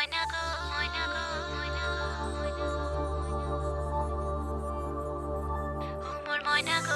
ময়না গো